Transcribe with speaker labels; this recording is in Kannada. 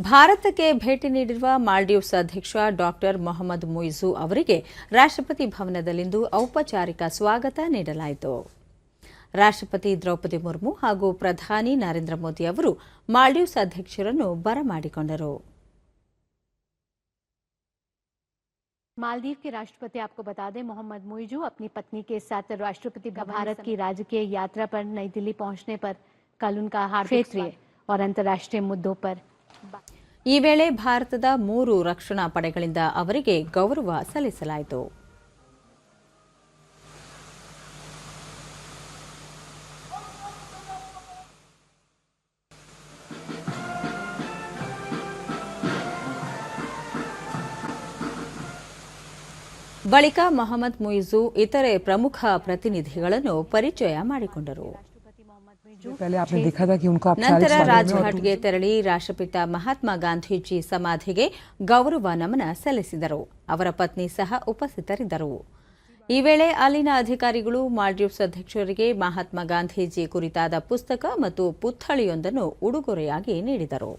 Speaker 1: ಭಾರತಕ್ಕೆ ಭೇಟಿ ನೀಡಿರುವ ಮಾಲ್ಡೀವ್ಸ್ ಅಧ್ಯಕ್ಷ ಡಾಕ್ಟರ್ ಮೊಹಮ್ಮದ್ ಮುಯಿಜು ಅವರಿಗೆ ರಾಷ್ಟ್ರಪತಿ ಭವನದಲ್ಲಿಂದು ಔಪಚಾರಿಕ ಸ್ವಾಗತ ನೀಡಲಾಯಿತು ರಾಷ್ಟ್ರಪತಿ ದ್ರೌಪದಿ ಮುರ್ಮು ಹಾಗೂ ಪ್ರಧಾನಿ ನರೇಂದ್ರ ಮೋದಿ ಅವರು ಮಾಲ್ಡೀವ್ಸ್ ಅಧ್ಯಕ್ಷರನ್ನು ಬರಮಾಡಿಕೊಂಡರು
Speaker 2: मालदीव के राष्ट्रपति आपको बता दें मोहम्मद मुइजू अपनी पत्नी के साथ राष्ट्रपति भारत की राजकीय यात्रा पर नई दिल्ली पहुंचने पर कल उनका हार्दिक क्षेत्रीय और अंतर्राष्ट्रीय मुद्दों पर
Speaker 1: ಈ ವೇಳೆ ಭಾರತದ ಮೂರು ರಕ್ಷಣಾ ಪಡೆಗಳಿಂದ ಅವರಿಗೆ ಗೌರವ ಸಲ್ಲಿಸಲಾಯಿತು. ಬಳಿಕ ಮೊಹಮ್ಮದ್ ಮುಯಿಜು ಇತರೆ ಪ್ರಮುಖ ಪ್ರತಿನಿಧಿಗಳನ್ನು ಪರಿಚಯ ಮಾಡಿಕೊಂಡರು.
Speaker 3: पहले आपने देखा था कि उनको आप
Speaker 1: ನಂತರ
Speaker 3: 40 सालों में और
Speaker 1: ರಾಜ್ಘಾಟ್ಗೆ ತೆರಳಿ ರಾಷ್ಟ್ರಪಿತ ಮಹಾತ್ಮ ಗಾಂಧೀಜಿ ಸಮಾಧಿಗೆ ಗೌರವ ನಮನ ಸಲ್ಲಿಸಿದರು ಅವರ ಪತ್ನಿ ಸಹ ಉಪಸ್ಥಿತರಿದ್ದರು ಈ ವೇಳೆ ಅಲ್ಲಿನ ಅಧಿಕಾರಿಗಳು ಮಾಲ್ಡೀವ್ಸ್ ಅಧ್ಯಕ್ಷರಿಗೆ ಮಹಾತ್ಮ ಗಾಂಧೀಜಿ ಕುರಿತಾದ ಪುಸ್ತಕ ಮತ್ತು ಪುತ್ಥಳಿಯೊಂದನ್ನು ಉಡುಗೊರೆಯಾಗಿ ನೀಡಿದರು